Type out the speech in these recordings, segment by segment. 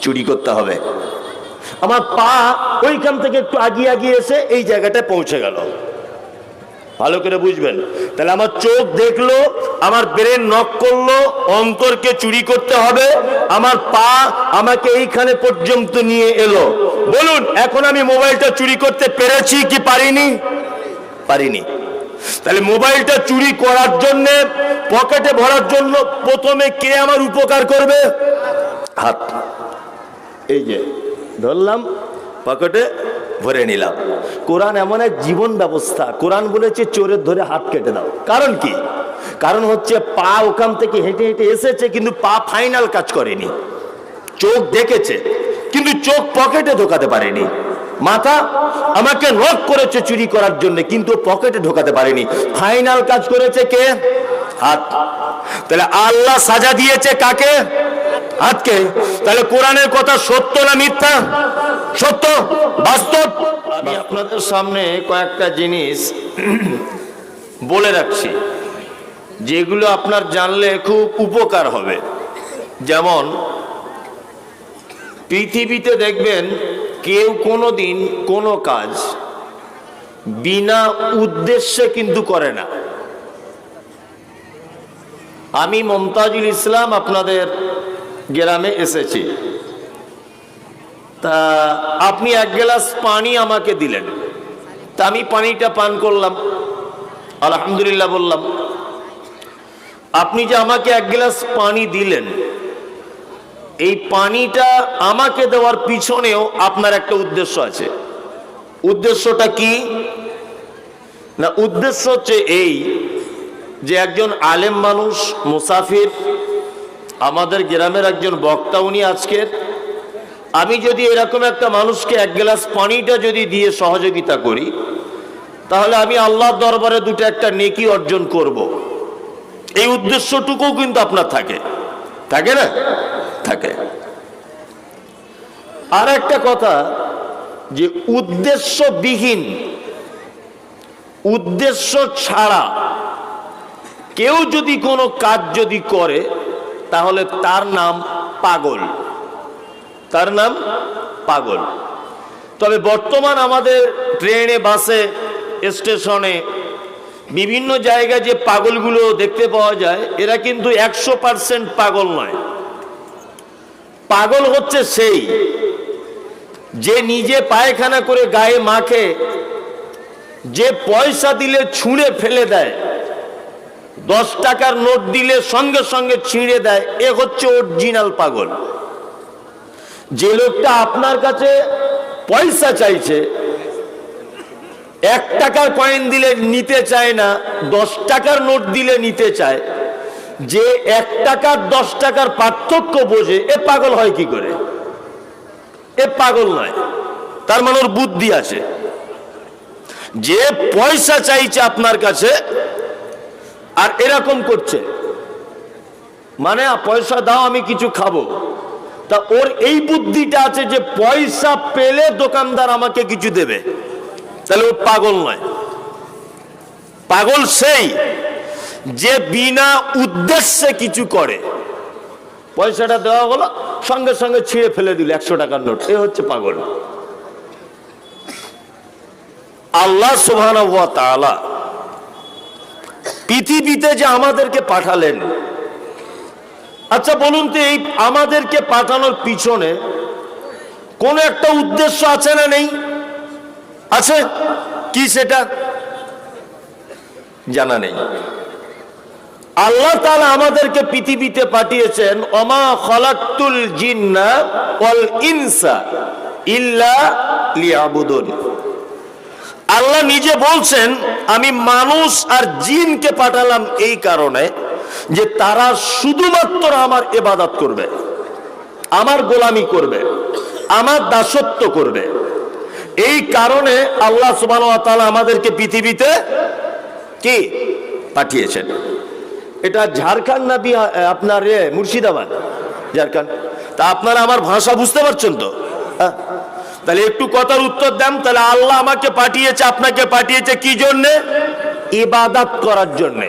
চুরি করতে হবে। আমার পা ওইখান থেকে একটু আগিয়ে আগিয়ে এসে এই জায়গাটায় পৌঁছে গেল। ভালো করে বুঝবেন। তাহলে আমার চোখ দেখল, আমার ব্রেন নক করল অন্তরকে চুরি করতে হবে, আমার পা আমাকে এইখানে পর্যন্ত নিয়ে এলো। বলুন, এখন আমি মোবাইলটা চুরি করতে পেরেছি কি পারিনি? পারিনি। তাহলে মোবাইলটা চুরি করার জন্য, পকেটে ভরার জন্য প্রথমে কে আমার উপকার করবে? হাত। এই যে, ধরলাম, পকেটে ভরে নিলাম। কোরআন এমন এক জীবন ব্যবস্থা। কোরআন বলেছে, চোরের ধরে হাত কেটে দাও। কারণ কি? কারণ হচ্ছে, পা ওখান থেকে হেঁটে হেঁটে এসেছে, কিন্তু পা ফাইনাল কাজ করেনি। চোখ দেখেছে, কিন্তু চোখ পকেটে ঢোকাতে পারেনি। মাথা আমাকে নক করেছে চুরি করার জন্য, কিন্তু পকেটে ঢোকাতে পারেনি। ফাইনাল কাজ করেছে কে? হাত। তাহলে আল্লাহ সাজা দিয়েছে কাকে? হাতকে তাহলে কোরআনের কথা সত্য না মিথ্যা? সত্য? বাস্তব? আমি আপনাদের সামনে কয়েকটা জিনিস বলে রাখছি, যেগুলো আপনার জানলে খুব উপকার হবে। যেমন, পৃথিবীতে দেখবেন কেউ কোনো দিন কোনো কাজ বিনা উদ্দেশ্যে কিন্তু করে না। আমি মমতাজুল ইসলাম আপনাদের গ্রামে এসেছি। তা আপনি এক গ্লাস পানি আমাকে দিলেন। তা আমি পানিটা পান করলাম। আলহামদুলিল্লাহ বললাম, আপনি যে আমাকে এক গ্লাস পানি দিলেন, এই পানিটা আমাকে দেওয়ার পিছনেও আপনার একটা উদ্দেশ্য আছে। উদ্দেশ্যটা কি? না, উদ্দেশ্য হচ্ছে এই যে একজন আলেম মানুষ, মুসাফির আমাদের গ্রামের একজন বক্তা উনি আজকের, আমি যদি এরকম একটা মানুষকে এক গ্লাস পানিটা যদি দিয়ে সহযোগিতা করি, তাহলে আমি আল্লাহর দরবারে দুটো একটা নেকি অর্জন করব। এই উদ্দেশ্যটুকুও কিন্তু আপনার থাকে। থাকে না? থাকে। আর একটা কথা যে উদ্দেশ্যবিহীন, উদ্দেশ্য ছাড়া কেউ যদি কোনো কাজ যদি করে তাহলে তার নাম পাগল। তার নাম পাগল। তবে বর্তমান আমাদের ট্রেনে, বাসে, স্টেশনে বিভিন্ন জায়গায় যে পাগলগুলো দেখতে পাওয়া যায়, এরা কিন্তু একশো পার্সেন্ট পাগল নয়। পাগল হচ্ছে সেই যে নিজে পায়খানা করে গায়ে মাখে, যে পয়সা দিলে ছুঁড়ে ফেলে দেয়। দশ টাকার নোট দিলে সঙ্গে সঙ্গে ছিঁড়ে দেয়। এ হচ্ছে অরিজিনাল পাগল। যে লোকটা আপনার কাছে পয়সা চাইছে, এক টাকার কয়েন দিলে নিতে চায় না, দশ টাকার নোট দিলে নিতে চায়, যে এক টাকার, দশ টাকার পার্থক্য বোঝে, এ পাগল হয় কি করে? এ পাগল নয়, তার মানে ওর বুদ্ধি আছে। যে পয়সা চাইছে আপনার কাছে আর এরকম করছে। মানে পয়সা দাও, আমি কিছু খাব। তা ওর এই বুদ্ধিটা আছে যে, পয়সা পেলে দোকানদার আমাকে কিছু দেবে। তাহলে ও পাগল নয়। পাগল সেই যে বিনা উদ্দেশ্যে কিছু করে। পয়সাটা দেওয়া হলো, সঙ্গে সঙ্গে ছিঁড়ে ফেলে দিল একশো টাকার নোট। এ হচ্ছে পাগল। আল্লাহ সুবহান পৃথিবীতে যে আমাদেরকে পাঠালেন। আচ্ছা বলুন তো, এই আমাদেরকে পাঠানোর পিছনে কোন একটা উদ্দেশ্য আছে না নেই? আছে? কি সেটা? জানা নেই। আল্লাহ তাআলা আমাদেরকে পৃথিবীতে পাঠিয়েছেন অমা খলাক্তুল জিন্না ইনসা ইল্লা লিয়াবুদুন। আল্লাহ নিজে বলছেন, আমি মানুষ আর জিনকে পাঠালাম এই কারণে যে তারা শুধুমাত্র আমার এবাদত করবে, আমার গোলামি করবে, আমার দাসত্ব করবে। এই কারণে আল্লাহ সুবাহ আমাদেরকে পৃথিবীতে কি পাঠিয়েছেন? এটা ঝাড়খণ্ড না আপনার মুর্শিদাবাদ। ঝাড়খণ্ড। তা আপনারা আমার ভাষা বুঝতে পারছেন তো? হ্যাঁ? তাহলে একটু কথার উত্তর দেন, তাহলে আল্লাহ আমাকে পাঠিয়েছে, আপনাকে পাঠিয়েছে কি জন্যে? ইবাদত করার জন্যে।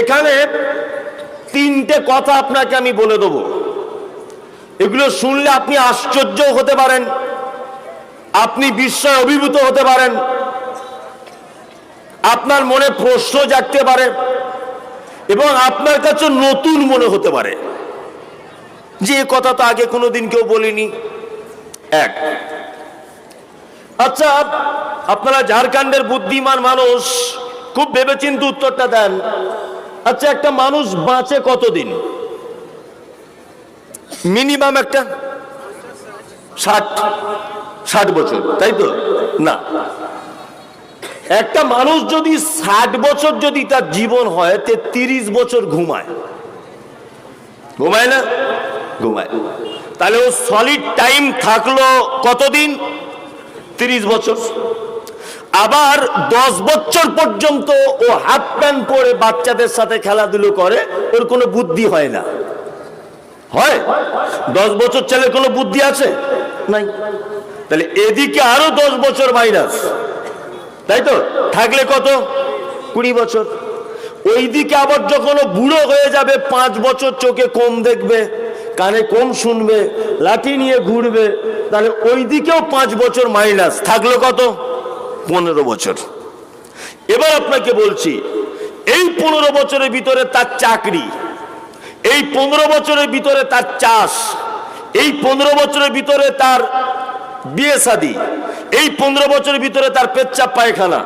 এখানে তিনটে কথা আপনাকে আমি বলে দেবো। এগুলো শুনলে আপনি আশ্চর্য হতে পারেন, আপনি বিস্ময় অভিভূত হতে পারেন, আপনার মনে প্রশ্ন জাগতে পারে, এবং আপনার কাছে নতুন মনে হতে পারে। যে কথা তো আগে কোনোদিন কেউ বলিনি এক। আচ্ছা আপনারা ঝাড়খণ্ডের বুদ্ধিমান মানুষ, খুব ভেবেচিন্তে উত্তরটা দেন। আচ্ছা একটা মানুষ বাঁচে কতদিন? মিনিমাম একটা ষাট ষাট বছর, তাই তো? না। একটা মানুষ যদি ষাট বছর যদি তার জীবন হয় তে তিরিশ বছর ঘুমায়। ঘুমায় না? ঘুমায়। তাহলে ও সলিড টাইম থাকল কতদিন? তিরিশ বছর। আবার দশ বছর পর্যন্ত ও হাফ প্যান্ট পরে বাচ্চাদের সাথে খেলাধুলো করে, ওর কোনো বুদ্ধি হয় না। হয়? দশ বছর ছেলে কোনো বুদ্ধি আছে? নাই। তাহলে এদিকে আরও দশ বছর মাইনাস তাই তো? থাকলে কত? কুড়ি বছর। ওইদিকে আবার যখন বুড়ো হয়ে যাবে, পাঁচ বছর চোখে কম দেখবে। কানে কম শুনবে, লাঠি নিয়ে ঘুরবে, তাহলে ওই দিকেও পাঁচ বছর মাইনাস। থাকল কত? পনেরো বছর। এবার আপনাকে বলছি, এই পনেরো বছরের ভিতরে তার চাকরি, এই পনেরো বছরের ভিতরে তার চাষ, এই পনেরো বছরের ভিতরে তার বিয়ে শাদী এই পনেরো বছরের ভিতরে তার পেচ্ছাপ পায়খানা।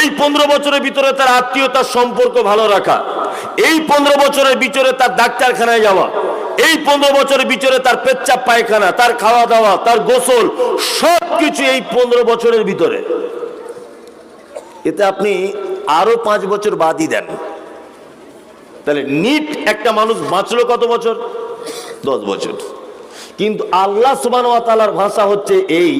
এই পনেরো বছরের ভিতরে তার আত্মীয়তার সম্পর্ক ভালো রাখা। এই পনেরো বছরের ভিতরে তার ডাক্তারখানায় যাওয়া। এই পনেরো বছরের ভিতরে তার পেচ্ছাপ পায়খানা, তার খাওয়া দাওয়া তার গোসল সব কিছু এই পনেরো বছরের ভিতরে। এতে আপনি আরও পাঁচ বছর বাদই দেন। তাহলে নিট একটা মানুষ বাঁচলো কত বছর? দশ বছর। কিন্তু আল্লাহ সুবান ভাষা হচ্ছে এই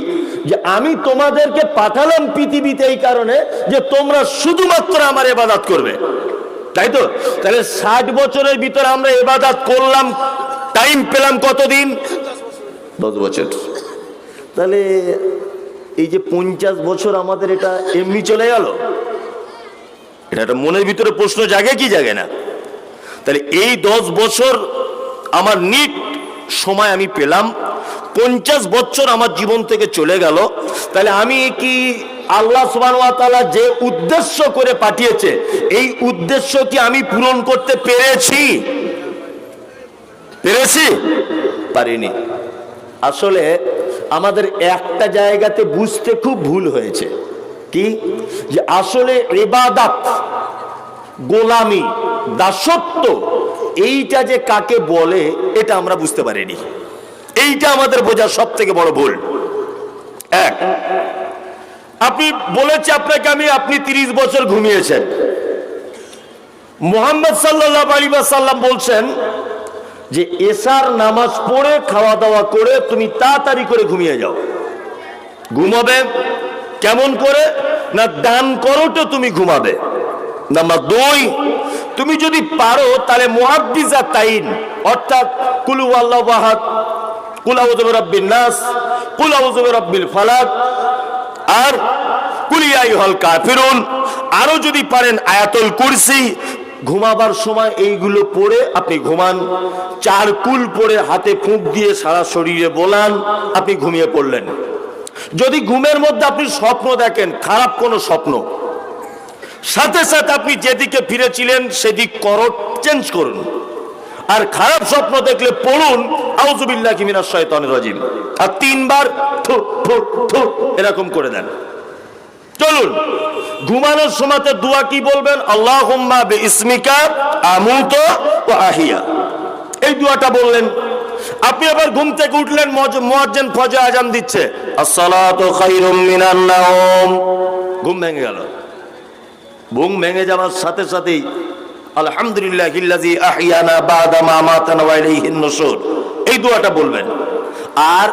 যে আমি তোমাদেরকে পাঠালাম পৃথিবীতে এই কারণে যে তোমরা শুধুমাত্র আমার এবাদাত করবে। তাই তো? তাহলে ষাট বছরের ভিতরে আমরা এবাদাত করলাম, টাইম পেলাম কতদিন? দশ বছর। তাহলে এই যে পঞ্চাশ বছর আমাদের এটা এমনি চলে গেল? এটা একটা মনের ভিতরে প্রশ্ন জাগে কি জাগে না? তাহলে এই দশ বছর আমার নিট সময় আমি পেলাম পঞ্চাশ বছর আমার জীবন থেকে চলে গেল। তাহলে আমি কি আল্লাহ সুবান যে উদ্দেশ্য করে পাঠিয়েছে, এই উদ্দেশ্য কি আমি পূরণ করতে পেরেছি? পেরেছি? পারিনি। আসলে আমাদের একটা জায়গাতে বুঝতে খুব ভুল হয়েছে। কি? যে আসলে এবাদাত গোলামি, দাসত্ব, এইটা যে কাকে বলে, এটা আমরা বুঝতে পারিনি। এইটা আমাদের বোঝার সব থেকে বড় ভুল। এক, আপনি বলেছে আপনাকে আমি, আপনি তিরিশ বছর ঘুমিয়েছেন। মোহাম্মদ সাল্লাহ আলী সাল্লাম বলছেন যে, এসার নামাজ পড়ে খাওয়া দাওয়া করে তুমি তাড়াতাড়ি করে ঘুমিয়ে যাও। ঘুমাবে কেমন করে? না, দান করো তো তুমি ঘুমাবে। নাম্বার দুই, তুমি যদি পারো, তাহলে মুহাদ্দিজা তাইন, অর্থাৎ কুলু আল্লাহ কুলাউজবে রব্বিন নাস কুলাউজবে রব্বিল ফালাক, আর কুলিয়াই হল কাফিরুন, আরও যদি পারেন আয়াতুল কুরসি, ঘুমাবার সময় এইগুলো পড়ে আপনি ঘুমান, চার কুল পরে হাতে ফুঁক দিয়ে সারা শরীরে বলান, আপনি ঘুমিয়ে পড়লেন। যদি ঘুমের মধ্যে আপনি স্বপ্ন দেখেন, খারাপ কোনো স্বপ্ন, সাথে সাথে আপনি যেদিকে ফিরেছিলেন, সেদিক করট চেঞ্জ করুন। আর খারাপ স্বপ্ন দেখলে পড়ুন। আউজুবিল্লাহ কিমিনা শয়তানের রাজিম। আর তিনবার এরকম করে দেন। চলুন, ঘুমানোর সময়তে দোয়া কি বলবেন? আল্লাহ ইসমিকা আমুত ও আহিয়া। এই দোয়াটা বললেন। আপনি আবার ঘুম থেকে উঠলেন মুয়াজ্জিন ফজর আজান দিচ্ছে। আসসালাতু খায়রুম মিনান নাওম। ঘুম ভেঙে গেল। ঘুম ভেঙে যাওয়ার সাথে সাথেই আলহামদুলিল্লাহ আহিয়ানা বাদা মা মাতানা ওয়া ইলাইহিন নুশুর এই দোয়াটা বলবেন। আর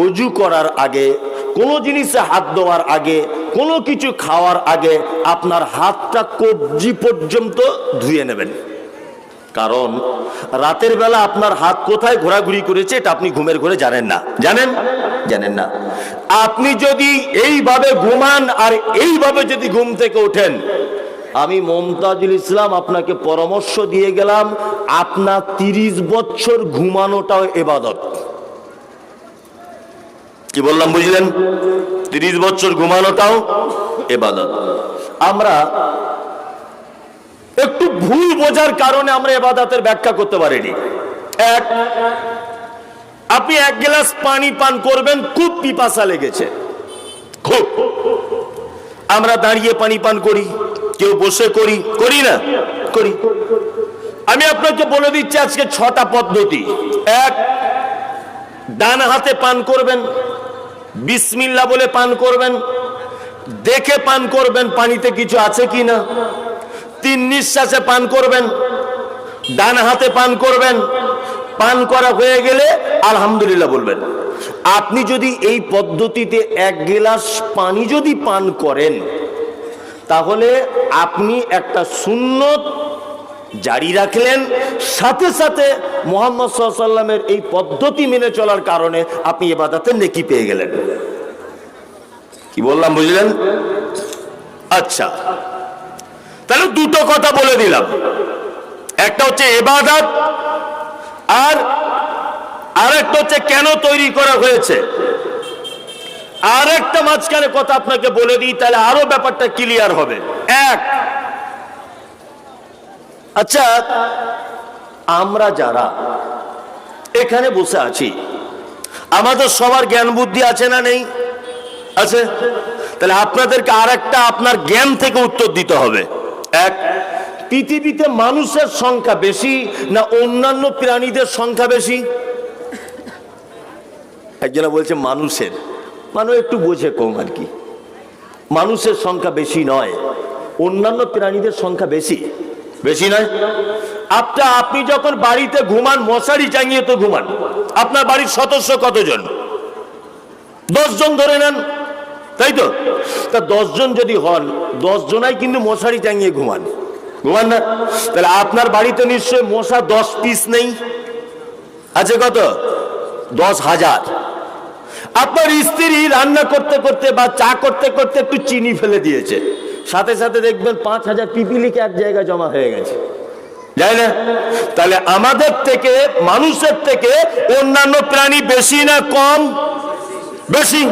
অজু করার আগে, কোনো জিনিসে হাত দেওয়ার আগে, কোনো কিছু খাওয়ার আগে আপনার হাতটা কবজি পর্যন্ত ধুয়ে নেবেন। কারণ রাতের বেলা আপনার হাত কোথায় ঘোরাঘুরি করেছে এটা আপনি ঘুমের ঘরে জানেন না। জানেন? জানেন না। আপনি যদি এইভাবে ঘুমান আর এইভাবে যদি ঘুম থেকে ওঠেন আমি মমতাজুল ইসলাম আপনাকে পরামর্শ দিয়ে গেলাম, আপনার তিরিশ বছর ঘুমানোটাও এবাদত। কি বললাম, বুঝলেন? তিরিশ বছর ঘুমানোটাও এবাদত। আমরা একটু ভুল বোঝার কারণে আমরা এবাদাতের ব্যাখ্যা করতে পারিনি। এক, আপনি এক গ্লাস পানি পান করবেন, খুব পিপাসা লেগেছে। খুব। আমরা দাঁড়িয়ে পানি পান করি কেউ বসে করি করি না? করি। আমি আপনাকে বলে দিচ্ছি, আজকে ছটা পদ্ধতি। এক, ডান হাতে পান করবেন, বিসমিল্লা বলে পান করবেন, দেখে পান করবেন পানিতে কিছু আছে কি না। তিন, নিঃশ্বাসে পান করবেন, ডান হাতে পান করবেন, পান করা হয়ে গেলে আলহামদুলিল্লাহ বলবেন। আপনি যদি এই পদ্ধতিতে এক গ্লাস পানি যদি পান করেন তাহলে আপনি একটা সুন্নত জারি রাখলেন, সাথে সাথে মোহাম্মদ সাল্লামের এই পদ্ধতি মেনে চলার কারণে আপনি এবাদাতে নেকি পেয়ে গেলেন। কি বললাম, বুঝলেন? আচ্ছা। তাহলে দুটো কথা বলে দিলাম। একটা হচ্ছে এবাদাত, আর আরেকটা হচ্ছে কেন তৈরি করা হয়েছে? আর একটা মাঝখানে কথা আপনাকে বলে দিই, তাহলে আরও ব্যাপারটা ক্লিয়ার হবে। এক আচ্ছা আমরা যারা এখানে বসে আছি, আমাদের সবার জ্ঞান বুদ্ধি আছে না নেই? আছে? তাহলে আপনাদেরকে আর একটা আপনার জ্ঞান থেকে উত্তর দিতে হবে। এক, পৃথিবীতে মানুষের সংখ্যা বেশি না অন্যান্য প্রাণীদের সংখ্যা বেশি? একজনা বলছে মানুষের। মানুষ একটু বোঝে কম আর কি। মানুষের সংখ্যা বেশি নয় অন্যান্য প্রাণীদের সংখ্যা বেশি। বেশি নয়? আপনি আপনি যখন বাড়িতে ঘুমান মশারি চাঙিয়ে তো ঘুমান। আপনার বাড়ির সদস্য কতজন? দশজন ধরে নেন তাই তো? তা দশজন যদি হন দশ জনাই কিন্তু মশারি টাঙিয়ে ঘুমান। ঘুমান না? তাহলে আপনার বাড়িতে নিশ্চয় মশা দশ পিস নেই। আছে কত? দশ হাজার। আপনার স্ত্রী রান্না করতে করতে বা চা করতে করতে একটু চিনি ফেলে দিয়েছে। সাথে সাথে দেখবেন পাঁচ হাজার পিপিলিকে এক জায়গায় জমা হয়ে গেছে। যাই না? তাহলে আমাদের থেকে, মানুষের থেকে অন্যান্য প্রাণী বেশি না কম? বেশি।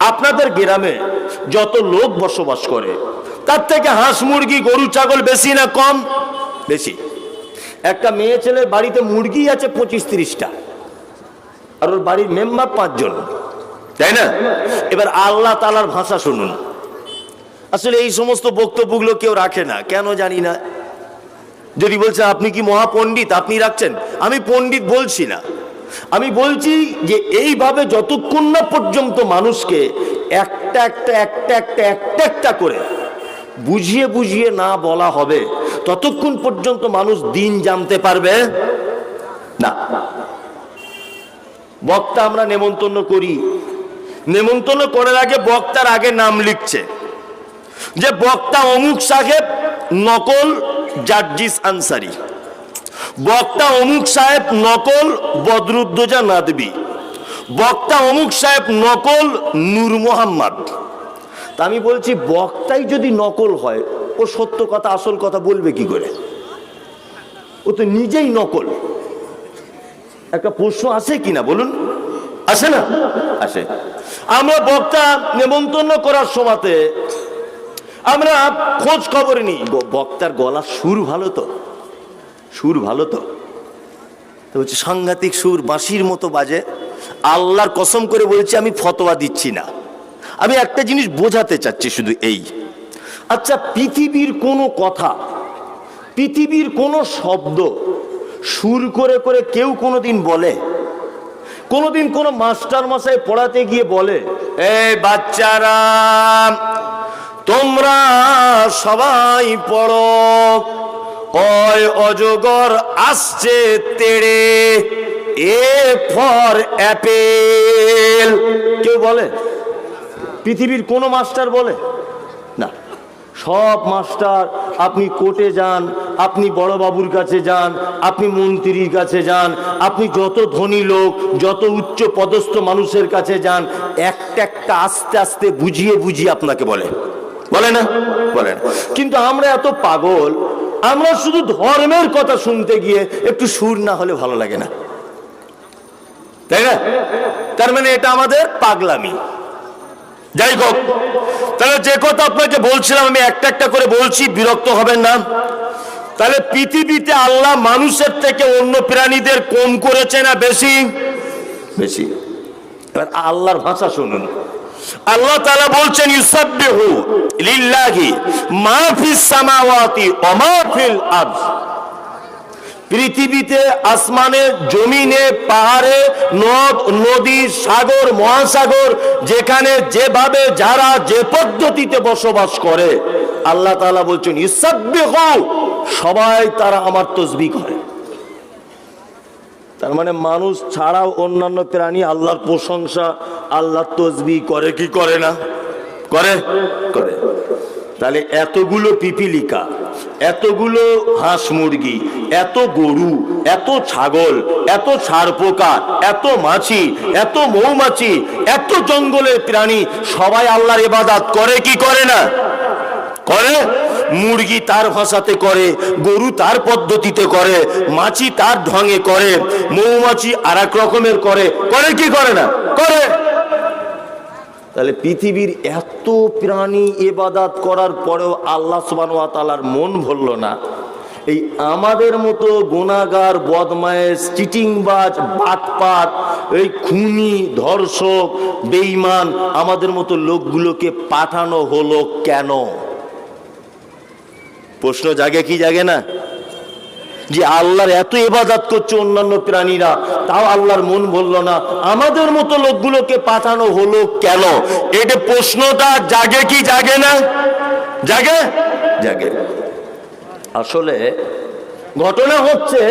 আপনাদের গ্রামে যত লোক বসবাস করে, তার থেকে হাঁস, মুরগি, গরু, ছাগল বেশি না কম? বেশি। একটা মেয়ে ছেলের বাড়িতে মুরগি আছে পঁচিশ তিরিশটা। আর ওর বাড়ির মেম্বার পাঁচজন। তাই না? এবার আল্লাহ তালার ভাষা শুনুন। আসলে এই সমস্ত বক্তব্যগুলো কেউ রাখে না। কেন জানি না। যদি বলছেন আপনি কি মহাপণ্ডিত? আপনি রাখছেন? আমি পণ্ডিত বলছি না। আমি বলছি যে, এইভাবে যতক্ষণ না পর্যন্ত মানুষকে একটা একটা একটা একটা একটা একটা করে বুঝিয়ে বুঝিয়ে না বলা হবে, ততক্ষণ পর্যন্ত মানুষ দিন জানতে পারবে? না। বক্তা আমরা নেমন্তন্ন করি। নেমন্তন্ন করার আগে বক্তার আগে নাম লিখছে। যে বক্তা অমুক সাহেব, নকল জার্জিস আনসারি। বক্তা অমুক সাহেব, নকল বদরুদ্দোজা নাদবি। বক্তা অমুক সাহেব, নকল নূর মোহাম্মদ। তা আমি বলছি, বক্তাই যদি নকল হয়, ও সত্য কথা, আসল কথা বলবে কি করে? ও তো নিজেই নকল। একটা প্রশ্ন আছে কিনা বলুন? আসে না? আসে আমরা বক্তা নেমন্তন্ন করার সময়তে আমরা খোঁজ খবর নিই। বক্তার গলার সুর ভালো তো? সুর ভালো তো? হচ্ছে সাংঘাতিক সুর, বাঁশির মতো বাজে। আল্লাহর কসম করে বলছি, আমি ফতোয়া দিচ্ছি না। আমি একটা জিনিস বোঝাতে চাচ্ছি শুধু এই। আচ্ছা পৃথিবীর কোনো কথা, পৃথিবীর কোনো শব্দ সুর করে করে কেউ কোনোদিন বলে। কোনোদিন কোনো মাস্টার মশাই পড়াতে গিয়ে বলে এই বাচ্চারা, তোমরা সবাই পড়ো। অয় অজগর আসছে তেড়ে, এ ফর অ্যাপেল। কেউ বলে? পৃথিবীর কোনো মাস্টার বলে? সব মাস্টার, আপনি কোর্টে যান, আপনি বড় বাবুর কাছে যান, আপনি মন্ত্রীর কাছে যান, আপনি যত ধনী লোক, যত উচ্চ পদস্থ মানুষের কাছে যান, একটা একটা আস্তে আস্তে বুঝিয়ে বুঝিয়ে আপনাকে বলে। বলে না? বলে না। কিন্তু আমরা এত পাগল, আমরা শুধু ধর্মের কথা শুনতে গিয়ে একটু সুর না হলে ভালো লাগে না। তাই না? তার মানে এটা আমাদের পাগলামি। যাই হোক, তাহলে যে কথা আপনাকে বলছিলাম, আমি একটা একটা করে বলছি, বিরক্ত হবেন না। তাহলে পৃথিবীতে আল্লাহ মানুষের থেকে অন্য প্রাণীদের কম করেছে না বেশি? বেশি। এবার আল্লাহর ভাষা শুনুন। আল্লাহ তাআলা বলছেন, ইউসাব্বিহু লিল্লাহি মা ফিস সামাওয়াতি ওয়া মা ফিল আরদ। পৃথিবীতে আসমানে, জমিনে, পাহাড়ে, নদ, নদী, সাগর, মহাসাগর, যেখানে যেভাবে যারা যে পদ্ধতিতে বসবাস করে, আল্লাহ তাআলা বলছেন, ইসাব্বিহু সবাই তারা আমার তসবি করে। তার মানে মানুষ ছাড়াও অন্যান্য প্রাণী আল্লাহর প্রশংসা আল্লাহর তসবি করে কি করে না? করে? করে। তাহলে এতগুলো পিপিলিকা, এতগুলো হাঁস মুরগি এত গরু, এত ছাগল, এত পোকা, এত মাছি, এত মৌমাছি, এত জঙ্গলের প্রাণী, সবাই আল্লাহর ইবাদত করে কি করে না? করে? মুরগি তার ভাষাতে করে, গরু তার পদ্ধতিতে করে, মাছি তার ঢঙে করে, মৌমাছি আর রকমের করে করে কি করে না? করে। তাহলে পৃথিবীর এত প্রাণী এবাদাত করার পরেও আল্লাহ তালার মন ভরল না। এই আমাদের মতো গোনাগার বদমায়েশ, চিটিংবাজ বাটপাত এই খুনি, ধর্ষক, বেঈমান আমাদের মতো লোকগুলোকে পাঠানো হলো কেন? প্রশ্ন জাগে কি জাগে না? যে আল্লাহর এত ইবাদত করছে অন্যান্য প্রাণীরা, তাও আল্লাহর মন বলল না। আমাদের মতো লোকগুলোকে পাঠানো হলো কেন? এটা প্রশ্নটা জাগে কি জাগে না? জাগে? জাগে। আসলে ঘটনা হচ্ছে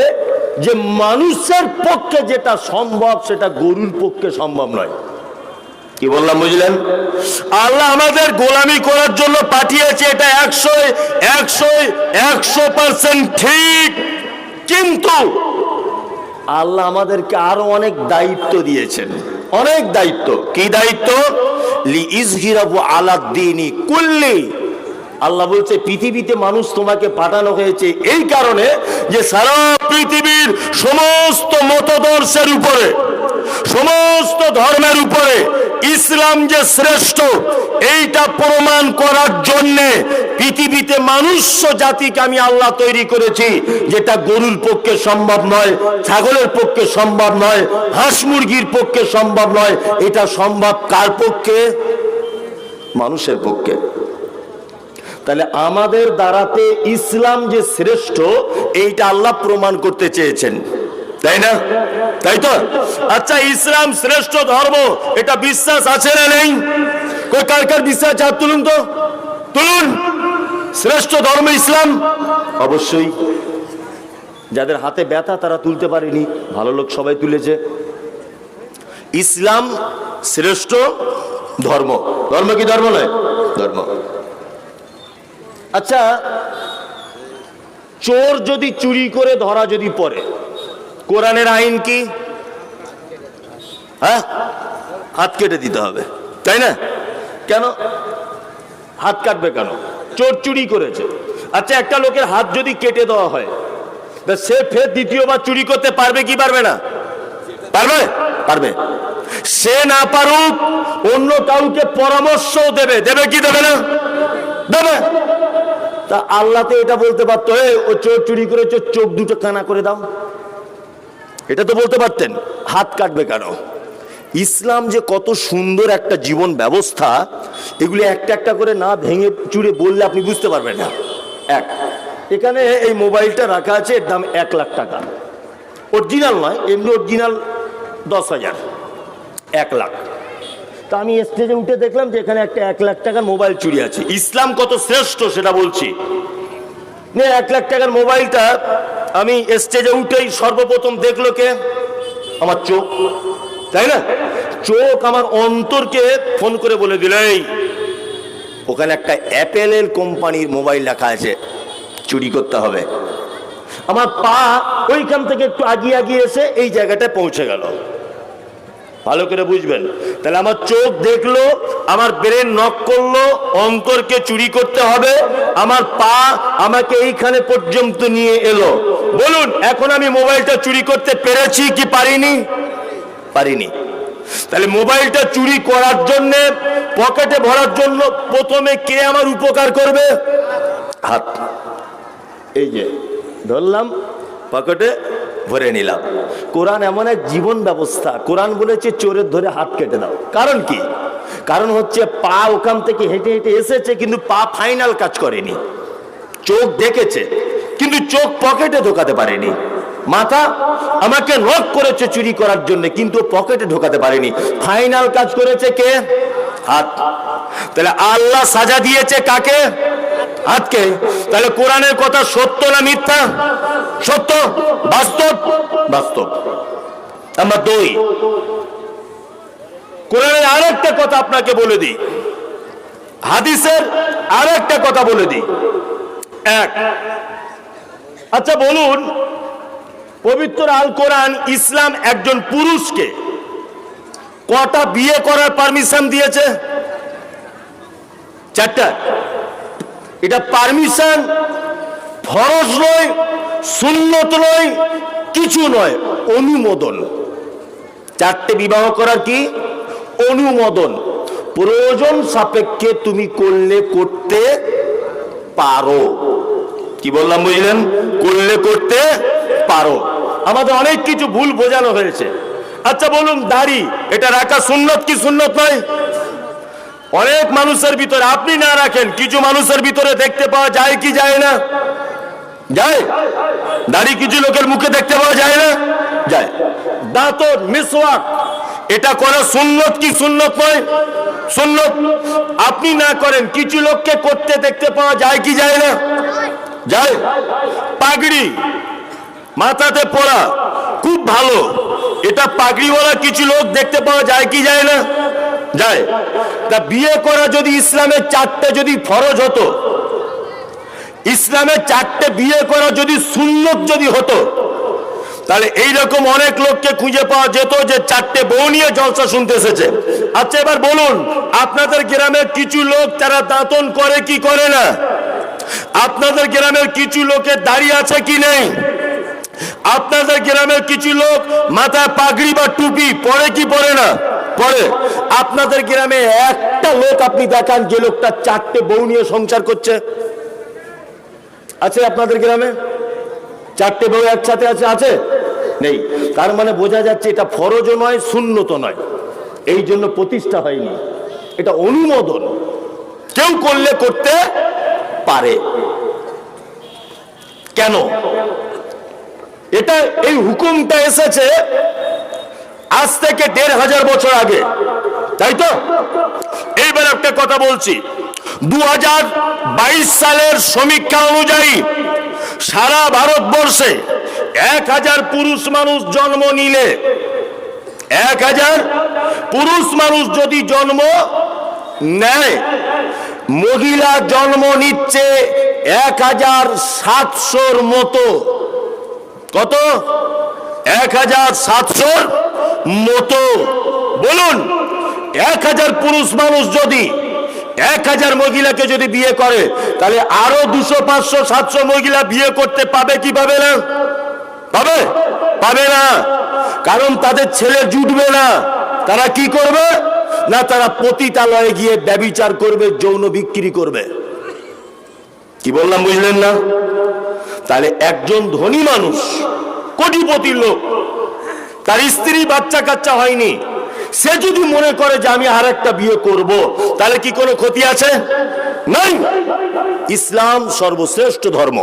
যে মানুষের পক্ষে যেটা সম্ভব, সেটা গরুর পক্ষে সম্ভব নয়। কি বললাম, বুঝলেন? আল্লাহ আমাদের গোলামি করার জন্য পাঠিয়েছে এটা একশো একশো একশো পার্সেন্ট ঠিক। কিন্তু আল্লাহ আমাদেরকে আরও অনেক দায়িত্ব দিয়েছেন। অনেক দায়িত্ব। কি দায়িত্ব? লি ইজহিরাবু আলাদ্দিনি কুল্লি। আল্লাহ বলছে, পৃথিবীতে মানুষ তোমাকে পাঠানো হয়েছে এই কারণে যে সারা পৃথিবীর সমস্ত মতদর্শের উপরে, সমস্ত ধর্মের উপরে ইসলাম যে শ্রেষ্ঠ, এইটা প্রমাণ করার জন্যে পৃথিবীতে মানুষ জাতিকে আমি আল্লাহ তৈরি করেছি, যেটা গরুর পক্ষে সম্ভব নয়, ছাগলের পক্ষে সম্ভব নয়, হাঁস মুরগির পক্ষে সম্ভব নয়, এটা সম্ভব কার পক্ষে? মানুষের পক্ষে। তাহলে আমাদের দ্বারাতে ইসলাম যে শ্রেষ্ঠ, এইটা আল্লাহ প্রমাণ করতে চেয়েছেন। তাই না? তাই তো? আচ্ছা ইসলাম শ্রেষ্ঠ ধর্ম, এটা বিশ্বাস আছে না নেই? কই, কার কার বিশ্বাস হাত তুলুন তো। তুলুন। শ্রেষ্ঠ ধর্ম ইসলাম? অবশ্যই। যাদের হাতে ব্যথা, তারা তুলতে পারেনি। ভালো লোক সবাই তুলেছে। ইসলাম শ্রেষ্ঠ ধর্ম। ধর্ম কি ধর্ম নয়? ধর্ম। আচ্ছা চোর যদি চুরি করে, ধরা যদি পড়ে, কোরআনের আইন কি? হ্যাঁ? হাত কেটে দিতে হবে, তাই না? কেন? হাত কাটবে কেন? চোর চুরি করেছে। আচ্ছা একটা লোকের হাত যদি কেটে দেওয়া হয় সে ফের দ্বিতীয়বার চুরি করতে পারবে কি পারবে না? পারবে? পারবে। সে না পারুক, অন্য কাউকে পরামর্শ দেবে। দেবে কি দেবে না? দেবে। তা আল্লাহ তো এটা বলতে পারতো "এই, ও চোর চুরি করেছে চোখ দুটো কানা করে দাও। এটা তো বলতে পারতেন হাত কাটবে কেন? ইসলাম যে কত সুন্দর একটা জীবন ব্যবস্থা এগুলি একটা একটা করে না ভেঙে চুরে বললে আপনি বুঝতে পারবেন না। এক এখানে এই মোবাইলটা রাখা আছে এর দাম এক লাখ টাকা। অরিজিনাল নয় এমনি অরিজিনাল দশ হাজার এক লাখ। তা আমি স্টেজে উঠে দেখলাম যে এখানে একটা এক লাখ টাকার মোবাইল চুরি আছে। ইসলাম কত শ্রেষ্ঠ সেটা বলছি। এক লাখ টাকার মোবাইলটা আমি স্টেজে উঠেই সর্বপ্রথম দেখল কে? আমার চোখ। তাই না? চোখ আমার অন্তরকে ফোন করে বলে দিল "এই, ওখানে একটা অ্যাপেলের কোম্পানির মোবাইল রাখা আছে চুরি করতে হবে। আমার পা ওইখান থেকে একটু আগিয়ে আগিয়ে এসে এই জায়গাটায় পৌঁছে গেল। ভালো করে বুঝবেন। তাহলে আমার চোখ দেখল, আমার ব্রেন নক করল অন্তরকে চুরি করতে হবে, আমার পা আমাকে এইখানে পর্যন্ত নিয়ে এলো। বলুন, এখন আমি মোবাইলটা চুরি করতে পেরেছি কি পারিনি? পারিনি। তাহলে মোবাইলটা চুরি করার জন্য, পকেটে ভরার জন্য প্রথমে কে আমার উপকার করবে? হাত। এই যে, ধরলাম, পকেটে ভরে নিলাম। কোরআন এমন এক জীবন ব্যবস্থা। কোরআন বলেছে, চোরের ধরে হাত কেটে দাও। কারণ কি? কারণ হচ্ছে, পা ওখান থেকে হেঁটে হেঁটে এসেছে, কিন্তু পা ফাইনাল কাজ করেনি। চোখ দেখেছে, কিন্তু চোখ পকেটে ঢোকাতে পারেনি। মাথা আমাকে নক করেছে চুরি করার জন্য, কিন্তু পকেটে ঢোকাতে পারেনি। ফাইনাল কাজ করেছে কে? হাত। তাহলে আল্লাহ সাজা দিয়েছে কাকে? হাতকে তাহলে কোরআনের কথা সত্য না মিথ্যা? সত্য? বাস্তব? বাস্তব। আমার দুই। কোরআনের আরেকটা কথা আপনাকে বলে দিই। হাদিসের আরেকটা কথা বলে দিই। এক। আচ্ছা বলুন, পবিত্র আল কোরআন ইসলাম একজন পুরুষকে কটা বিয়ে করার পারমিশন দিয়েছে? চারটা। এটা পারমিশন ফরজ নয়, সুন্নত নয়, কিছু নয়, অনুমোদন। চারটে বিবাহ করার কি? অনুমোদন। প্রয়োজন সাপেক্ষে তুমি করলে করতে পারো। কি বললাম, বুঝলেন? করলে করতে পারো। আমাদের অনেক কিছু ভুল বোঝানো হয়েছে। আচ্ছা বলুন, দাড়ি, এটা রাখা সুন্নত কি সুন্নত নয়? অনেক মানুষের ভিতরে আপনি না রাখেন, কিছু মানুষের ভিতরে দেখতে পাওয়া যায় কি যায় না? যায়? দাড়ি কিছু লোকের মুখে দেখতে পাওয়া যায় না? যায়। দাঁতন মিসওয়াক, এটা করা সুন্নত কি সুন্নত নয়? সুন্নত। আপনি না করেন, কিছু লোককে করতে দেখতে পাওয়া যায় কি যায় না? যায়। পাগড়ি, মাথাতে পড়া, খুব ভালো। এটা পাগড়িওয়ালা কিছু লোক দেখতে পাওয়া যায় কি যায় না? যায়। তা বিয়ে করা যদি ইসলামের চারটে যদি ফরজ হতো, ইসলামের চারটে বিয়ে করা যদি সুন্নত যদি হতো, তাহলে এইরকম অনেক লোককে খুঁজে পাওয়া যেত যে চারটে বউ নিয়ে জলসা শুনতে এসেছে। আচ্ছা এবার বলুন, আপনাদের গ্রামের কিছু লোক তারা দাঁতন করে কি করে না? আপনাদের গ্রামের কিছু লোকের দাঁড়িয়ে আছে কি নেই? আপনাদের গ্রামের কিছু লোক মাথায় পাগড়ি বা টুপি পরে কি পরে না? পরে আপনাদের গ্রামে একটা লোক আপনি দেখান, যে লোকটা চারটে বউ নিয়ে সংসার করছে। আছে আপনাদের গ্রামে? চারটে বউ একসাথে আছে? আছে? নেই। তার মানে বোঝা যাচ্ছে এটা ফরজও নয় শূন্যত নয়। এই জন্য প্রতিষ্ঠা হয়নি। এটা অনুমোদন। কেউ করলে করতে পারে। কেন? এটা এই হুকুমটা এসেছে আজ থেকে দেড় হাজার বছর আগে। তাই তো? এইবার একটা কথা বলছি। দু হাজার বাইশ সালের সমীক্ষা অনুযায়ী সারা ভারতবর্ষে এক হাজার পুরুষ মানুষ জন্ম নিলে, এক হাজার পুরুষ মানুষ যদি জন্ম নেয়, মহিলা জন্ম নিচ্ছে এক হাজার সাতশোর মতো। কত? এক হাজার সাতশোর মতো। বলুন, এক হাজার পুরুষ মানুষ যদি, এক হাজার মহিলাকে যদি বিয়ে করে, তাহলে আরও দুশো, পাঁচশো, সাতশো মহিলা বিয়ে করতে পাবে কি পাবে না? পাবে? পাবে না। কারণ তাদের ছেলে জুটবে না। তারা কি করবে? না, তারা পতিতালয়ে গিয়ে ব্যবিচার করবে, যৌন বিক্রি করবে। কি বললাম, বুঝলেন না? তাহলে একজন ধনী মানুষ কোটিপতির লোক তার স্ত্রী বাচ্চা কাচ্চা হয়নি। সে যদি মনে করে যে আমি আর একটা বিয়ে করব, তাহলে কি কোনো ক্ষতি আছে? নাই। ইসলাম সর্বশ্রেষ্ঠ ধর্ম।